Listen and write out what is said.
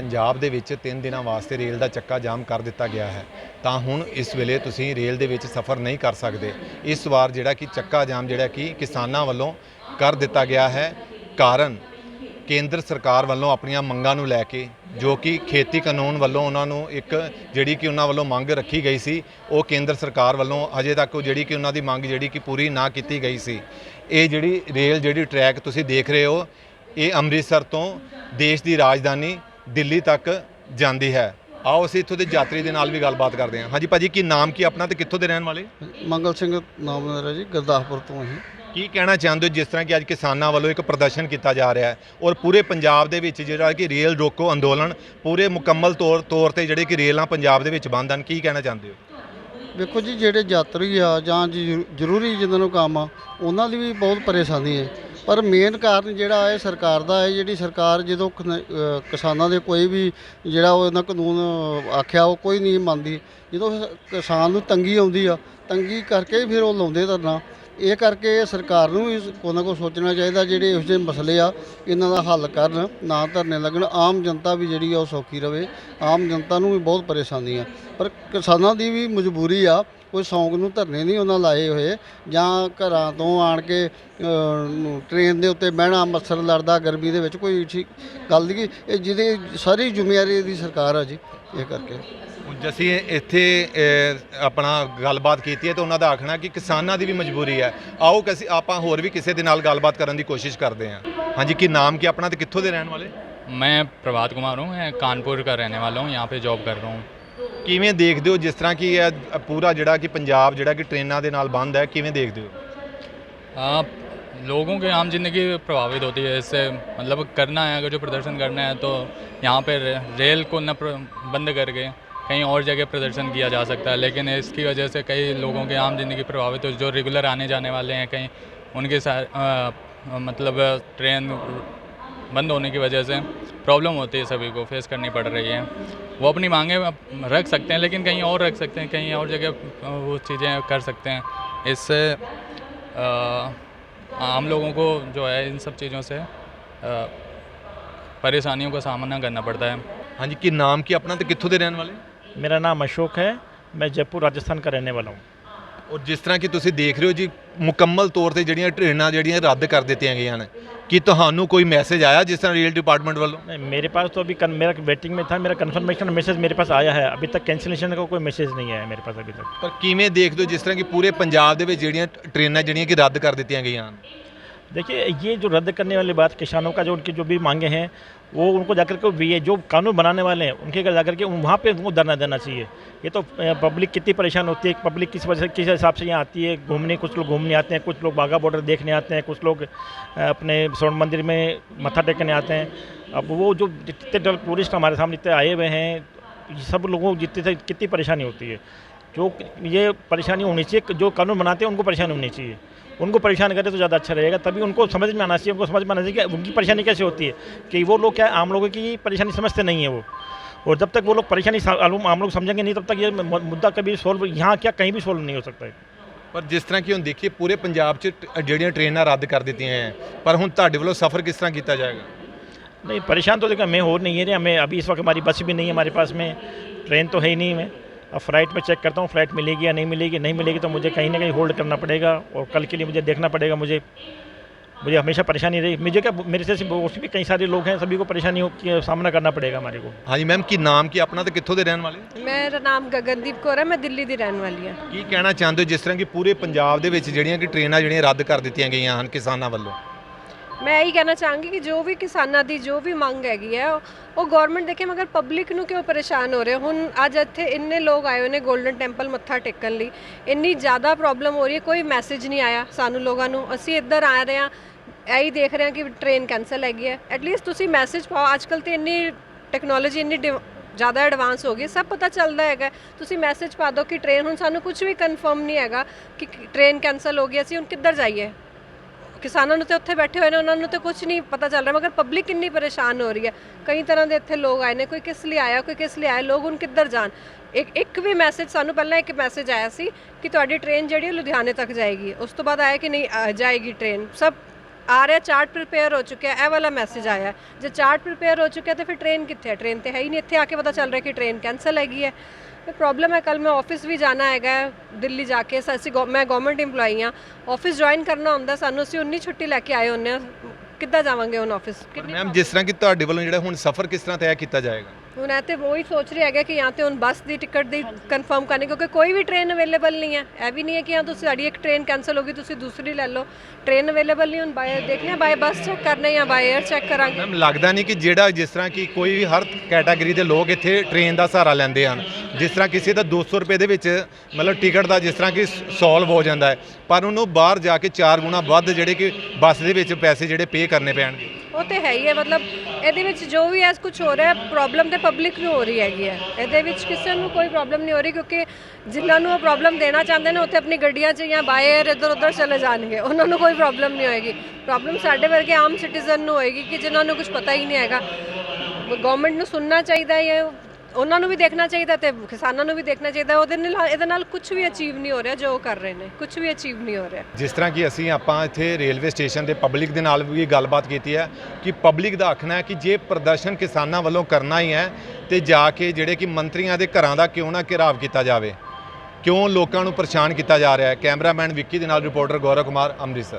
ਪੰਜਾਬ ਦੇ ਵਿੱਚ 3 ਦਿਨਾਂ ਵਾਸਤੇ ਰੇਲ ਦਾ ਚੱਕਾ ਜਾਮ ਕਰ ਦਿੱਤਾ ਗਿਆ ਹੈ। ਤਾਂ ਹੁਣ ਇਸ ਵੇਲੇ ਤੁਸੀਂ ਰੇਲ ਦੇ ਵਿੱਚ ਸਫ਼ਰ ਨਹੀਂ ਕਰ ਸਕਦੇ। ਇਸ ਵਾਰ ਜਿਹੜਾ ਕਿ ਚੱਕਾ ਜਾਮ ਜਿਹੜਾ ਕਿ ਕਿਸਾਨਾਂ ਵੱਲੋਂ ਕਰ ਦਿੱਤਾ ਗਿਆ ਹੈ। ਕਾਰਨ ਕੇਂਦਰ ਸਰਕਾਰ ਵੱਲੋਂ ਆਪਣੀਆਂ ਮੰਗਾਂ ਨੂੰ ਲੈ ਕੇ, ਜੋ ਕਿ ਖੇਤੀ ਕਾਨੂੰਨ ਵੱਲੋਂ ਉਹਨਾਂ ਨੂੰ ਇੱਕ ਜਿਹੜੀ ਕਿ ਉਹਨਾਂ ਵੱਲੋਂ ਮੰਗ ਰੱਖੀ ਗਈ ਸੀ, ਉਹ ਕੇਂਦਰ ਸਰਕਾਰ ਵੱਲੋਂ ਅਜੇ ਤੱਕ ਉਹ ਜਿਹੜੀ ਕਿ ਉਹਨਾਂ ਦੀ ਮੰਗ ਜਿਹੜੀ ਕਿ ਪੂਰੀ ਨਾ ਕੀਤੀ ਗਈ ਸੀ। ਇਹ ਜਿਹੜੀ ਰੇਲ ਜਿਹੜੀ ਟਰੈਕ ਤੁਸੀਂ ਦੇਖ ਰਹੇ ਹੋ, ਇਹ ਅੰਮ੍ਰਿਤਸਰ ਤੋਂ ਦੇਸ਼ ਦੀ ਰਾਜਧਾਨੀ ਦਿੱਲੀ ਤੱਕ ਜਾਂਦੀ ਹੈ। ਆਓ ਅਸੀਂ ਇੱਥੋਂ ਦੇ ਯਾਤਰੀ ਦੇ ਨਾਲ ਵੀ ਗੱਲਬਾਤ ਕਰਦੇ ਹਾਂ। ਹਾਂਜੀ ਭਾਜੀ ਕੀ ਨਾਮ ਕੀ ਆਪਣਾ ਤੇ ਕਿੱਥੋਂ ਦੇ ਰਹਿਣ ਵਾਲੇ? ਮੰਗਲ ਸਿੰਘ ਨਾਮ ਮੇਰਾ ਜੀ ਗੁਰਦਾਸਪੁਰ ਤੋਂ ਅਸੀਂ। ਕੀ ਕਹਿਣਾ ਚਾਹੁੰਦੇ ਹੋ ਜਿਸ ਤਰ੍ਹਾਂ ਕਿ ਅੱਜ ਕਿਸਾਨਾਂ ਵੱਲੋਂ ਇੱਕ ਪ੍ਰਦਰਸ਼ਨ ਕੀਤਾ ਜਾ ਰਿਹਾ ਹੈ ਔਰ ਪੂਰੇ ਪੰਜਾਬ ਦੇ ਵਿੱਚ ਜਿਹੜਾ ਕਿ ਰੇਲ ਰੋਕੋ ਅੰਦੋਲਨ ਪੂਰੇ ਮੁਕੰਮਲ ਤੌਰ ਤੌਰ ਤੇ ਜਿਹੜੇ ਕਿ ਰੇਲਾਂ ਪੰਜਾਬ ਦੇ ਵਿੱਚ ਬੰਦ ਹਨ ਕੀ ਕਹਿਣਾ ਚਾਹੁੰਦੇ ਹੋ? ਵੇਖੋ ਜੀ ਜਿਹੜੇ ਯਾਤਰੀ ਆ ਜਾਂ ਜੀ ਜ਼ਰੂਰੀ ਜਿਨ੍ਹਾਂ ਨੂੰ ਕੰਮ ਆ ਉਹਨਾਂ ਦੀ ਵੀ ਬਹੁਤ ਪਰੇਸ਼ਾਨੀ ਹੈ। ਪਰ ਮੇਨ ਕਾਰਨ ਜਿਹੜਾ ਹੈ ਸਰਕਾਰ ਦਾ ਹੈ ਜਿਹੜੀ ਸਰਕਾਰ ਜਦੋਂ ਕਿਨ- ਅ, ਕਿਸਾਨਾਂ ਦੇ ਕੋਈ ਵੀ ਜਿਹੜਾ ਉਹਨਾਂ ਕਾਨੂੰਨ ਆਖਿਆ ਉਹ ਕੋਈ ਨਹੀਂ ਮੰਨਦੀ। ਜਦੋਂ ਕਿਸਾਨ ਨੂੰ ਤੰਗੀ ਆਉਂਦੀ ਆ ਤੰਗੀ ਕਰਕੇ ਫਿਰ ਉਹ ਲਾਉਂਦੇ ਧਰਨਾ। ਇਹ ਕਰਕੇ ਸਰਕਾਰ ਨੂੰ ਵੀ ਕੋਈ ਨਾ ਕੋਈ ਸੋਚਣਾ ਚਾਹੀਦਾ ਜਿਹੜੇ ਇਹੋ ਜਿਹੇ ਮਸਲੇ ਆ ਇਹਨਾਂ ਦਾ ਹੱਲ ਕਰਨ ਨਾ ਧਰਨੇ ਲੱਗਣ। ਆਮ ਜਨਤਾ ਵੀ ਜਿਹੜੀ ਆ ਉਹ ਸੌਖੀ ਰਵੇ। ਆਮ ਜਨਤਾ ਨੂੰ ਵੀ ਬਹੁਤ ਪਰੇਸ਼ਾਨੀ ਆ। ਪਰ ਕਿਸਾਨਾਂ ਦੀ ਵੀ ਮਜਬੂਰੀ ਆ ਕੋਈ ਸੌਂਕ ਨੂੰ ਧਰਨੇ ਨਹੀਂ ਉਹਨਾਂ ਲਾਏ ਹੋਏ ਜਾਂ ਘਰਾਂ ਤੋਂ ਆਣ ਕੇ ਅ, ਨੂੰ ਟ੍ਰੇਨ ਦੇ ਉੱਤੇ ਬਹਿਣਾ ਮੱਛਰ ਲੜਦਾ ਗਰਮੀ ਦੇ ਵਿੱਚ ਕੋਈ ਠੀਕ ਗੱਲ ਨਹੀਂ ਇਹ ਜਿਹਦੇ ਸਾਰੀ ਜ਼ਿੰਮੇਵਾਰੀ ਦੀ ਸਰਕਾਰ ਆ ਜੀ ਇਹ ਕਰਕੇ ਹੁਣ ਅਸੀਂ ਇੱਥੇ ਅ, ਆਪਣਾ ਗੱਲਬਾਤ ਕੀਤੀ ਹੈ ਤਾਂ ਉਹਨਾਂ ਦਾ ਆਖਣਾ ਕਿ ਕਿਸਾਨਾਂ ਦੀ ਵੀ ਮਜਬੂਰੀ ਹੈ ਆਓ ਕਿ ਅਸੀਂ ਆਪਾਂ ਹੋਰ ਵੀ ਕਿਸੇ ਦੇ ਨਾਲ ਗੱਲਬਾਤ ਕਰਨ ਦੀ ਕੋਸ਼ਿਸ਼ ਕਰਦੇ ਹਾਂ ਹਾਂਜੀ ਕੀ ਨਾਮ ਕੀ ਆਪਣਾ ਤੇ ਕਿੱਥੋਂ ਦੇ ਰਹਿਣ ਵਾਲੇ मैं प्रभात कुमार हूँ मैं कानपुर का रहने वाला हूँ यहाँ पे जॉब कर रहा हूँ ਕਿਵੇਂ ਦੇਖਦੇ ਹੋ ਜਿਸ ਤਰ੍ਹਾਂ ਕਿ ਇਹ ਪੂਰਾ ਜਿਹੜਾ ਕਿ ਪੰਜਾਬ ਜਿਹੜਾ ਕਿ ਟ੍ਰੇਨਾਂ ਦੇ ਨਾਲ ਬੰਦ ਹੈ ਕਿਵੇਂ ਦੇਖਦੇ ਹੋ आ, लोगों की आम जिंदगी प्रभावित होती है इससे मतलब करना है अगर जो प्रदर्शन करना है तो यहाँ पे रे- रेल को न प्र- बंद करके कहीं और जगह प्रदर्शन किया जा सकता है लेकिन इसकी वजह से कई लोगों की आम जिंदगी प्रभावित हो जो रेगुलर आने जाने वाले हैं कहीं उनके साथ आ, मतलब ट्रेन बंद होने की वजह से प्रॉब्लम होती है सभी को फेस करनी पड़ रही है। वो अपनी मांगे रख सकते हैं लेकिन कहीं और रख सकते हैं कहीं और जगह वो चीज़ें कर सकते हैं। इससे आम लोगों को जो है इन सब चीज़ों से परेशानियों का सामना करना पड़ता है। हाँ जी कि नाम की अपना तो कितों के रहने वाले? मेरा नाम अशोक है मैं जयपुर राजस्थान का रहने वाला हूँ। ਔਰ ਜਿਸ ਤਰ੍ਹਾਂ ਕਿ ਤੁਸੀਂ ਦੇਖ ਰਹੇ ਹੋ ਜੀ ਮੁਕੰਮਲ ਤੌਰ ਤੇ ਜਿਹੜੀਆਂ ਟ੍ਰੇਨਾਂ ਜਿਹੜੀਆਂ ਰੱਦ ਕਰ ਦਿੱਤੀਆਂ ਗਈਆਂ ਨੇ ਕੀ ਤੁਹਾਨੂੰ ਕੋਈ ਮੈਸੇਜ ਆਇਆ ਜਿਸ ਤਰ੍ਹਾਂ ਰੇਲ ਡਿਪਾਰਟਮੈਂਟ ਵੱਲੋਂ नहीं मेरे पास तो अभी कन, मेरा वेटिंग में था मेरा कन्फर्मेशन मैसेज मेरे पास आया है अभी तक कैंसिलेशन का कोई मैसेज नहीं आया मेरे पास अभी तक ਪਰ ਕਿਵੇਂ ਦੇਖਦੇ ਹੋ ਜਿਸ ਤਰ੍ਹਾਂ ਕਿ ਪੂਰੇ ਪੰਜਾਬ ਦੇ ਵਿੱਚ ਜਿਹੜੀਆਂ ਟ੍ਰੇਨਾਂ ਜਿਹੜੀਆਂ ਕਿ ਰੱਦ ਕਰ ਦਿੱਤੀਆਂ ਗਈਆਂ ਹਨ देखिए ये जो रद्द करने वाली बात किसानों का जो उनकी जो भी मांगे हैं वो उनको जाकर के ये जो कानून बनाने वाले हैं, उनके घर जाकर के वहाँ पे उनको धरना देना चाहिए। ये तो पब्लिक कितनी परेशान होती है पब्लिक किस वजह किस हिसाब से यहाँ आती है, घूमने, कुछ लोग घूमने आते हैं, कुछ लोग बाघा बॉर्डर देखने आते हैं, कुछ लोग अपने स्वर्ण मंदिर में मत्था टेकने आते हैं। अब वो जो जितने टूरिस्ट हमारे सामने इतने आए हुए हैं सब लोगों को जितने से कितनी परेशानी होती है। जो, ये परेशानी होनी चाहिए, जो कानून बनाते हैं, उनको परेशानी होनी चाहिए। उनको परेशान करें तो ज़्यादा अच्छा रहेगा तभी उनको समझ में आना चाहिए उनको समझ में आना चाहिए कि उनकी परेशानी कैसे होती है कि वो लोग क्या है, आम लोगों की परेशानी समझते नहीं है वो और जब तक वो लोग परेशानी सा- आम आम लोग समझेंगे नहीं तब तक ये मु- मुद्दा कभी सोल्व यहाँ क्या कहीं भी सोल्व नहीं हो सकता है ਪਰ ਜਿਸ ਤਰ੍ਹਾਂ ਕਿ ਹੁਣ ਦੇਖੀਏ ਪੂਰੇ ਪੰਜਾਬ 'ਚ ਟ- ਜਿਹੜੀਆਂ ਟ੍ਰੇਨਾਂ ਰੱਦ ਕਰ ਦਿੱਤੀਆਂ ਹੈ ਪਰ ਹੁਣ ਤੁਹਾਡੇ ਵੱਲੋਂ ਸਫ਼ਰ ਕਿਸ ਤਰ੍ਹਾਂ ਕੀਤਾ ਜਾਏਗਾ नहीं परेशान तो देखो हमें हो नहीं है रे हमें अभी इस वक्त हमारी बस भी नहीं है हमारे पास में ट्रेन तो है ही नहीं मैं अब फ्लाइट में चेक करता हूँ फ्लाइट मिलेगी या नहीं मिलेगी नहीं मिलेगी तो मुझे कहीं ना कहीं होल्ड करना पड़ेगा और कल के लिए मुझे देखना पड़ेगा मुझे मुझे हमेशा परेशानी रही मुझे क्या मेरे जैसे और भी कई सारे लोग हैं सभी को परेशानी हो- का सामना करना पड़ेगा हमारे को ਹਾਂਜੀ ਮੈਮ ਕੀ ਨਾਮ ਕੀ ਆਪਣਾ ਤੇ ਕਿੱਥੋਂ ਦੇ ਰਹਿਣ ਵਾਲੇ ਮੇਰਾ ਨਾਮ ਗਗਨਦੀਪ ਕੌਰ ਹੈ ਮੈਂ ਦਿੱਲੀ ਦੀ ਰਹਿਣ ਵਾਲੀ ਹਾਂ ਕੀ ਕਹਿਣਾ ਚਾਹੁੰਦੇ ਹੋ ਜਿਸ ਤਰ੍ਹਾਂ ਕਿ ਪੂਰੇ ਪੰਜਾਬ ਦੇ ਵਿੱਚ ਜਿਹੜੀਆਂ ਕਿ ਟ੍ਰੇਨਾਂ ਜਿਹੜੀਆਂ ਰੱਦ ਕਰ ਦਿੱਤੀਆਂ ਗਈਆਂ ਹਨ ਕਿਸਾਨਾਂ ਵੱਲੋਂ ਮੈਂ ਇਹੀ ਕਹਿਣਾ ਚਾਹਾਂਗੀ ਕਿ ਜੋ ਵੀ ਕਿਸਾਨਾਂ ਦੀ ਜੋ ਵੀ ਮੰਗ ਹੈਗੀ ਹੈ, ਉਹ- ਉਹ ਗਵਰਨਮੈਂਟ ਦੇਖੇ ਮਗਰ ਪਬਲਿਕ ਨੂੰ ਕਿਉਂ ਪਰੇਸ਼ਾਨ ਹੋ ਰਹੇ? ਹੁਣ ਅੱਜ ਇੱਥੇ ਇੰਨੇ ਲੋਕ ਆਏ ਹੋਏ ਨੇ 골ਡਨ ਟੈਂਪਲ ਮੱਥਾ ਟੇਕਣ ਲਈ। ਇੰਨੀ ਜ਼ਿਆਦਾ ਪ੍ਰੋਬਲਮ ਹੋ ਰਹੀ ਹੈ, ਕੋਈ ਮੈਸੇਜ ਨਹੀਂ ਆਇਆ ਸਾਨੂੰ ਲੋਕਾਂ ਨੂੰ। ਅਸੀਂ ਇੱਧਰ ਆ ਰਹੇ ਹਾਂ, ਇਹੀ ਦੇਖ ਰਹੇ ਹਾਂ ਕਿ ਟ੍ਰੇਨ ਕੈਨਸਲ ਹੈਗੀ ਹੈ। ਐਟਲੀਸਟ ਤੁਸੀਂ ਮੈਸੇਜ ਪਾਓ। ਅੱਜਕੱਲ ਤੇ ਇੰਨੀ ਟੈਕਨੋਲੋਜੀ ਇੰਨੀ ਡਿਵ- ਜ਼ਿਆਦਾ ਐਡਵਾਂਸ ਹੋ ਗਈ, ਸਭ ਪਤਾ ਚੱਲਦਾ ਹੈਗਾ। ਤੁਸੀਂ ਮੈਸੇਜ ਪਾ ਦਿਓ ਕਿ ਟ੍ਰੇਨ ਹੁਣ ਸਾਨੂੰ ਕੁਝ ਵੀ ਕਨਫਰਮ ਨਹੀਂ ਹੈਗਾ ਕਿ ਟ੍ਰੇਨ ਕੈਨਸਲ ਹੋ ਗਈ, ਅਸੀਂ ਹੁਣ ਕਿੱਧਰ ਜਾਈਏ? ਕਿਸਾਨਾਂ ਨੂੰ ਤੇ ਉੱਥੇ ਬੈਠੇ ਹੋਏ ਨੇ, ਉਹਨਾਂ ਨੂੰ ਤੇ ਕੁਝ ਨਹੀਂ ਪਤਾ ਚੱਲ ਰਿਹਾ, ਮਗਰ ਪਬਲਿਕ ਕਿੰਨੀ ਪਰੇਸ਼ਾਨ ਹੋ ਰਹੀ ਹੈ। ਕਈ ਤਰ੍ਹਾਂ ਦੇ ਇੱਥੇ ਲੋਕ ਆਏ ਨੇ, ਕੋਈ ਕਿਸ ਲਈ ਆਇਆ, ਕੋਈ ਕਿਸ ਲਈ ਆਇਆ, ਲੋਕ ਹੁਣ ਕਿੱਧਰ ਜਾਣ? ਇੱਕ ਇੱਕ ਵੀ ਮੈਸੇਜ ਸਾਨੂੰ ਪਹਿਲਾਂ ਇੱਕ ਮੈਸੇਜ ਆਇਆ ਸੀ ਕਿ ਤੁਹਾਡੀ ਟ੍ਰੇਨ ਜਿਹੜੀ ਹੈ ਲੁਧਿਆਣੇ ਤੱਕ ਜਾਏਗੀ। ਉਸ ਤੋਂ ਬਾਅਦ ਆਇਆ ਕਿ ਨਹੀਂ ਜਾਏਗੀ ਟ੍ਰੇਨ ਸਭ ਆ ਰਿਹਾ ਚਾਰਟ ਪ੍ਰਿਪੇਅਰ ਹੋ ਚੁੱਕਿਆ, ਇਹ ਵਾਲਾ ਮੈਸੇਜ ਆਇਆ ਜੇ ਚਾਰਟ ਪ੍ਰਿਪੇਅਰ ਹੋ ਚੁੱਕਿਆ ਤਾਂ ਫਿਰ ਟ੍ਰੇਨ ਕਿੱਥੇ ਹੈ? ਟ੍ਰੇਨ ਤੇ ਹੈ ਹੀ ਨਹੀਂ। ਇੱਥੇ ਆ ਕੇ ਪਤਾ ਚੱਲ ਰਿਹਾ ਕਿ ਟ੍ਰੇਨ ਕੈਂਸਲ ਹੈਗੀ ਹੈ। ਇਹ ਪ੍ਰੋਬਲਮ ਹੈ ਕੱਲ ਮੈਂ ਆਫਿਸ ਵੀ ਜਾਣਾ ਹੈਗਾ ਦਿੱਲੀ ਜਾ ਕੇ। ਅਸੀਂ ਮੈਂ ਗਵਰਨਮੈਂਟ EMPLOYEE ਹਾਂ। ਆਫਿਸ ਜੁਆਇਨ ਕਰਨਾ ਹੁੰਦਾ ਸਾਨੂੰ ਅਸੀਂ 19 ਛੁੱਟੀ ਲੈ ਕੇ ਆਏ ਹੁੰਦੇ ਹਾਂ। ਕਿੱਦਾਂ ਜਾਵਾਂਗੇ ਹੁਣ ਆਫਿਸ ਮੈਮ ਜਿਸ ਤਰ੍ਹਾਂ ਕਿ ਤੁਹਾਡੇ ਵੱਲੋਂ ਜਿਹੜਾ ਹੁਣ ਸਫ਼ਰ ਕਿਸ ਤਰ੍ਹਾਂ ਤੈਅ ਕੀਤਾ ਜਾਏਗਾ? ਹੁਣ ਇਹ ਤੇ ਉਹੀ ਸੋਚ ਰਿਹਾ ਹੈਗਾ ਕਿ ਜਾਂ ਤੇ ਹੁਣ ਬੱਸ ਦੀ ਟਿਕਟ ਦੀ ਕਨਫਰਮ ਕਰਨੀ ਕਿਉਂਕਿ ਕੋਈ ਵੀ ਟ੍ਰੇਨ ਅਵੇਲੇਬਲ ਨਹੀਂ ਹੈ। ਇਹ ਵੀ ਨਹੀਂ ਹੈ ਕਿ ਹਾਂ ਤੁਸੀਂ ਸਾਡੀ ਇੱਕ ਟ੍ਰੇਨ ਕੈਨਸਲ ਹੋ ਗਈ ਤੁਸੀਂ ਦੂਸਰੀ ਲੈ ਲਓ। ਟ੍ਰੇਨ ਅਵੇਲੇਬਲ ਨਹੀਂ ਹੁਣ ਬਾਏ ਦੇਖਦੇ ਹਾਂ ਬਾਏ ਬੱਸ ਚੈੱਕ ਕਰਨਾ ਜਾਂ ਬਾਏ 에ਅਰ ਚੈੱਕ ਕਰਾਂਗੇ। ਮੈਮ ਲੱਗਦਾ ਨਹੀਂ ਕਿ ਜਿਹੜਾ ਜਿਸ ਤਰ੍ਹਾਂ ਕਿ ਕੋਈ ਵੀ ਹਰ ਕੈਟਾਗਰੀ ਦੇ ਲੋਕ ਇੱਥੇ ਟ੍ਰੇਨ ਦਾ ਸਹਾਰਾ ਲੈਂਦੇ ਹਨ। ਜਿਸ ਤਰ੍ਹਾਂ ਕਿਸੇ ਦਾ 200 ਰੁਪਏ ਦੇ ਵਿੱਚ ਮਤਲਬ ਟਿਕਟ ਦਾ ਜਿਸ ਤਰ੍ਹਾਂ ਕਿ ਸੋਲਵ ਹੋ ਜਾਂਦਾ ਹੈ। ਪਰ ਉਹਨੂੰ ਬਾਹਰ ਜਾ ਕੇ 4 ਗੁਣਾ ਵੱਧ ਜਿਹੜੇ ਕਿ ਬੱਸ ਦੇ ਵਿੱਚ ਪੈਸੇ ਜਿਹੜੇ ਪੇ ਕਰਨੇ ਪੈਣਗੇ। ਤੇ ਹੈ ਹੀ ਹੈ। ਮਤਲਬ ਇਹਦੇ ਵਿੱਚ ਜੋ ਵੀ ਐਸ ਕੁਝ ਹੋ ਰਿਹਾ ਪ੍ਰੋਬਲਮ ਤੇ ਪਬਲਿਕ ਨੂੰ ਹੋ ਰਹੀ ਹੈਗੀ ਹੈ। ਇਹਦੇ ਵਿੱਚ ਕਿਸੇ ਨੂੰ ਕੋਈ ਪ੍ਰੋਬਲਮ ਨਹੀਂ ਹੋ ਰਹੀ ਕਿਉਂਕਿ ਜਿਨ੍ਹਾਂ ਨੂੰ ਉਹ ਪ੍ਰੋਬਲਮ ਦੇਣਾ ਚਾਹੁੰਦੇ ਨੇ ਉੱਥੇ ਆਪਣੀ ਗੱਡੀਆਂ 'ਚ ਜਾਂ ਬਾਏ 에ਅਰ ਇੱਧਰ ਉੱਧਰ ਚਲੇ ਜਾਣਗੇ। ਉਹਨਾਂ ਨੂੰ ਕੋਈ ਪ੍ਰੋਬਲਮ ਨਹੀਂ ਹੋਏਗੀ। ਪ੍ਰੋਬਲਮ ਸਾਡੇ ਵਰਗੇ ਆਮ ਸਿਟੀਜ਼ਨ ਨੂੰ ਹੋਏਗੀ ਕਿ ਜਿਨ੍ਹਾਂ ਨੂੰ ਕੁਝ ਪਤਾ ਹੀ ਨਹੀਂ ਹੈਗਾ। ਗਵਰਨਮੈਂਟ ਨੂੰ ਸੁਣਨਾ ਚਾਹੀਦਾ ਹੈ ਉਹਨਾਂ ਨੂੰ ਵੀ ਦੇਖਣਾ ਚਾਹੀਦਾ ਤੇ ਕਿਸਾਨਾਂ ਨੂੰ ਵੀ ਦੇਖਣਾ ਚਾਹੀਦਾ। ਉਹਦੇ ਨਾਲ, ਇਹਦੇ ਨਾਲ ਕੁਝ ਵੀ ਅਚੀਵ ਨਹੀਂ ਹੋ ਰਿਹਾ ਜੋ ਉਹ ਕਰ ਰਹੇ ਨੇ। ਕੁਝ ਵੀ ਅਚੀਵ ਨਹੀਂ ਹੋ ਰਿਹਾ। ਜਿਸ ਤਰ੍ਹਾਂ ਕਿ ਅਸੀਂ ਆਪਾਂ ਇੱਥੇ ਰੇਲਵੇ ਸਟੇਸ਼ਨ ਦੇ ਪਬਲਿਕ ਦੇ ਨਾਲ ਵੀ ਗੱਲਬਾਤ ਕੀਤੀ ਹੈ ਕਿ ਪਬਲਿਕ ਦਾ ਆਖਣਾ ਹੈ ਕਿ ਜੇ ਪ੍ਰਦਰਸ਼ਨ ਕਿਸਾਨਾਂ ਵੱਲੋਂ ਕਰਨਾ ਹੀ ਹੈ ਤੇ ਜਾ ਕੇ ਜਿਹੜੇ ਕਿ ਮੰਤਰੀਆਂ ਦੇ ਘਰਾਂ ਦਾ ਕਿਉਂ ਨਾ ਘਿਰਾਵ ਕੀਤਾ ਜਾਵੇ। ਕਿਉਂ ਲੋਕਾਂ ਨੂੰ ਪਰੇਸ਼ਾਨ ਕੀਤਾ ਜਾ ਰਿਹਾ ਹੈ? ਕੈਮਰਾਮੈਨ ਵਿੱਕੀ ਦੇ ਨਾਲ ਰਿਪੋਰਟਰ ਗੌਰਵ ਕੁਮਾਰ, ਅੰਮ੍ਰਿਤਸਰ।